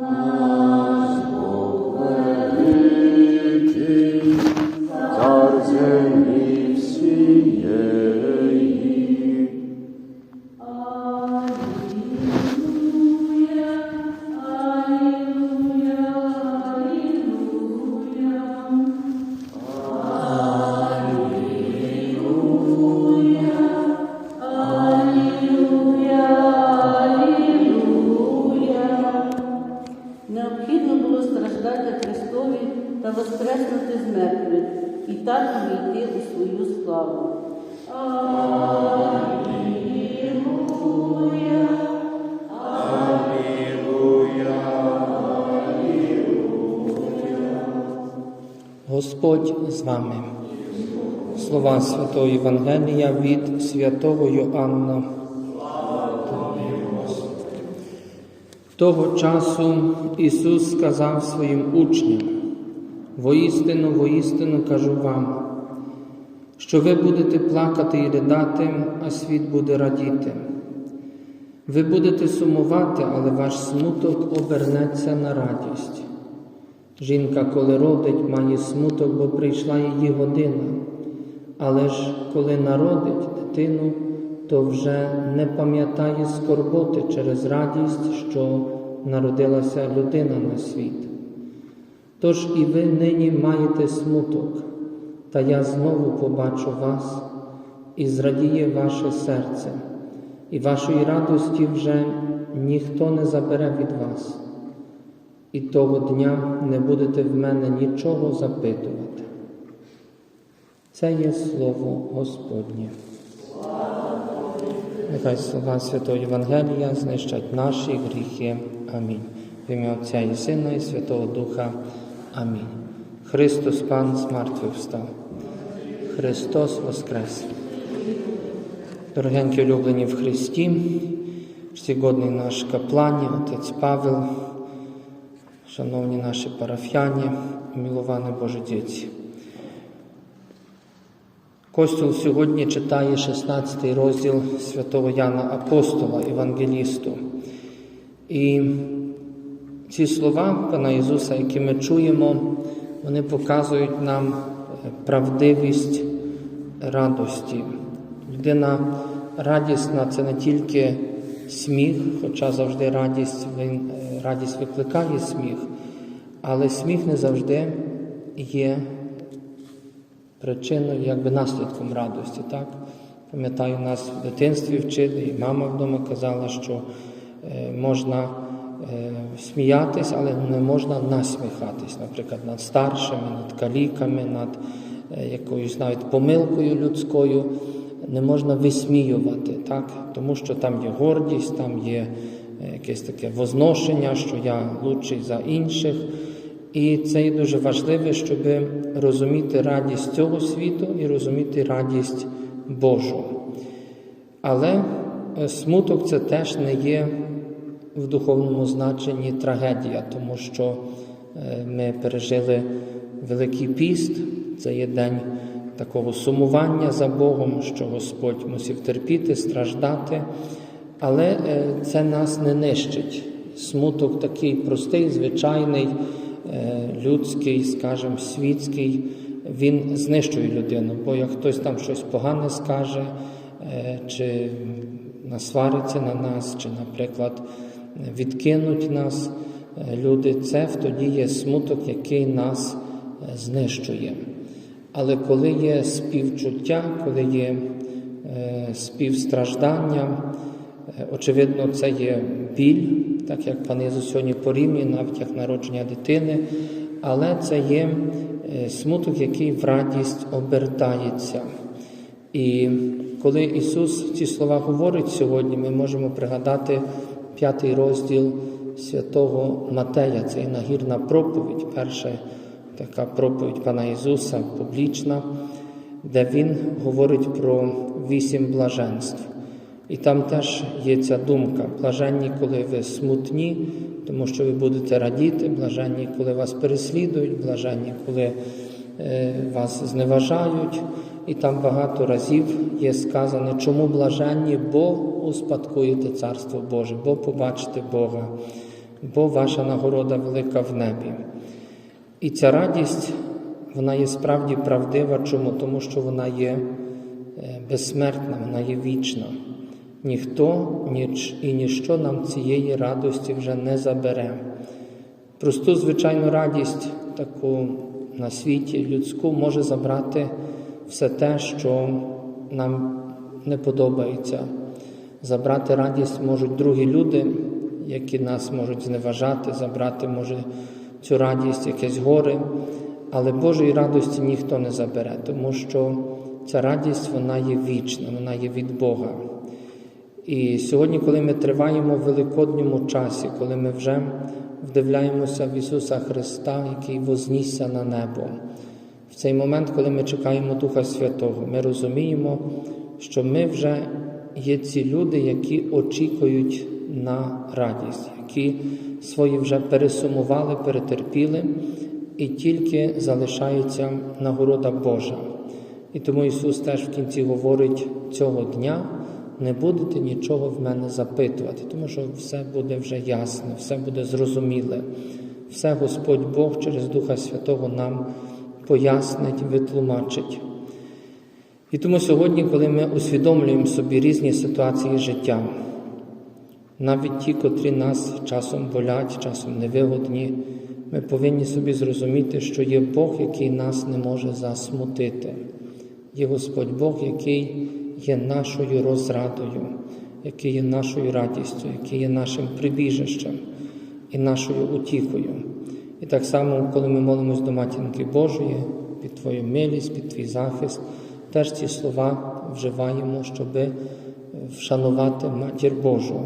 Amen. Та воскреснути з мертвих і так увійти у свою славу. Господь з вами. Слова Святого Євангелія від святого Йоанна. Того часу Ісус сказав своїм учням: воістину, воістину кажу вам, що ви будете плакати і ридати, а світ буде радіти. Ви будете сумувати, але ваш смуток обернеться на радість. Жінка, коли родить, має смуток, бо прийшла її година. Але ж коли народить дитину, то вже не пам'ятає скорботи через радість, що народилася людина на світ. Тож і ви нині маєте смуток, та я знову побачу вас, і зрадіє ваше серце, і вашої радості вже ніхто не забере від вас і того дня не будете в мене нічого запитувати. Це є слово Господнє. Нехай слова Святого Євангелія знищать наші гріхи. Амінь. В ім'я Отця і Сина, і Святого Духа. Амінь. Христос Пан з мертвих встав. Христос Воскрес. Дорогенькі улюблені в Христі, всігодний наш каплані, отець Павел, шановні наші парафіяні, міловане Боже діці. Костюл сьогодні читає 16 розділ святого Яна Апостола, Євангелісту. І ці слова Пана Ісуса, які ми чуємо, вони показують нам правдивість радості. Людина радісна це не тільки сміх, хоча завжди радість, він, радість викликає сміх, але сміх не завжди є причиною, якби наслідком радості. Так? Пам'ятаю, нас в дитинстві вчили, і мама вдома казала, що е, можна е, сміятись, але не можна насміхатись, наприклад, над старшими, над каліками, над е, якоюсь навіть помилкою людською. Не можна висміювати, так? тому що там є гордість, там є е, якесь таке возношення, що я лучший за інших. І це є дуже важливо, щоб розуміти радість цього світу і розуміти радість Божу. Але е, смуток це теж не є в духовному значенні трагедія, тому що е, ми пережили Великий піст, це є день такого сумування за Богом, що Господь мусив терпіти, страждати, але е, це нас не нищить. Смуток такий простий, звичайний. Е, людський, скажімо, світський, він знищує людину. Бо як хтось там щось погане скаже, чи насвариться на нас, чи, наприклад, відкинуть нас е, люди, це тоді є смуток, який нас знищує. Але коли є співчуття, коли є співстраждання, очевидно, це є біль так як пан Ісус сьогодні порівнює, навіть як народження дитини, але це є е, смуток, який в радість обертається. І коли Ісус ці слова говорить сьогодні, ми можемо пригадати п'ятий розділ святого Матея, це є нагірна проповідь, перша така проповідь Пана Ісуса публічна, де Він говорить про вісім блаженств. І там теж є ця думка: блаженні, коли ви смутні, тому що ви будете радіти, блаженні, коли вас переслідують, блаженні, коли вас зневажають. І там багато разів є сказане, чому блаженні, бо успадкуєте Царство Боже, бо побачите Бога. бо ваша нагорода велика в небі. І ця радість, вона є справді правдива. Чому? Тому що вона є е, безсмертна, вона є вічна. Ніхто ніч і ніщо нам цієї радості вже не забере. Просту, звичайну радість, таку на світі людську, може забрати все те, що нам не подобається. Забрати радість можуть другі люди, які нас можуть зневажати, забрати може цю радість, якесь горе, але Божої радості ніхто не забере, тому що ця радість вона є вічна, вона є від Бога. І сьогодні, коли ми триваємо в великодньому часі, коли ми вже вдивляємося в Ісуса Христа, який вознісся на небо, в цей момент, коли ми чекаємо Духа Святого, ми розуміємо, що ми вже є ці люди, які очікують на радість, які свої вже пересумували, перетерпіли, і тільки залишається нагорода Божа. І тому Ісус теж в кінці говорить цього дня не будете нічого в мене запитувати, тому що все буде вже ясне, все буде зрозуміле. Все Господь Бог через Духа Святого нам пояснить, витлумачить. І тому сьогодні, коли ми усвідомлюємо собі різні ситуації життя, навіть ті, котрі нас часом болять, часом невигодні, ми повинні собі зрозуміти, що є Бог, який нас не може засмутити. Є Господь Бог, який є нашою розрадою, який є нашою радістю, який є нашим прибіжищем і нашою утіхою. І так само, коли ми молимось до Матінки Божої, під Твою милість, під Твій захист, теж ці слова вживаємо, щоб вшанувати Матір Божу.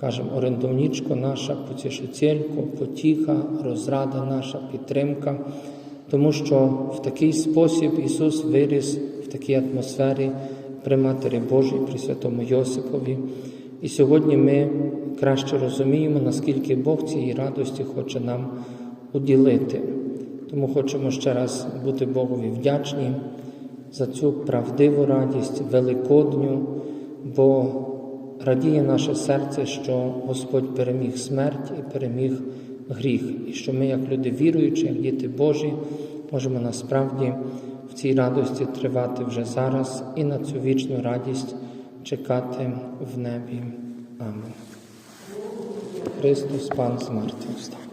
Кажемо, орендовничко наша, потішителько, потіха, розрада наша, підтримка, тому що в такий спосіб Ісус виріс в такій атмосфері при Матері Божій, при Святому Йосипові. І сьогодні ми краще розуміємо, наскільки Бог цієї радості хоче нам уділити. Тому хочемо ще раз бути Богові вдячні за цю правдиву радість, великодню, бо радіє наше серце, що Господь переміг смерть і переміг гріх, і що ми, як люди віруючі, як діти Божі, можемо насправді в цій радості тривати вже зараз і на цю вічну радість чекати в небі. Амінь. Христос, Пан з мертвих встав.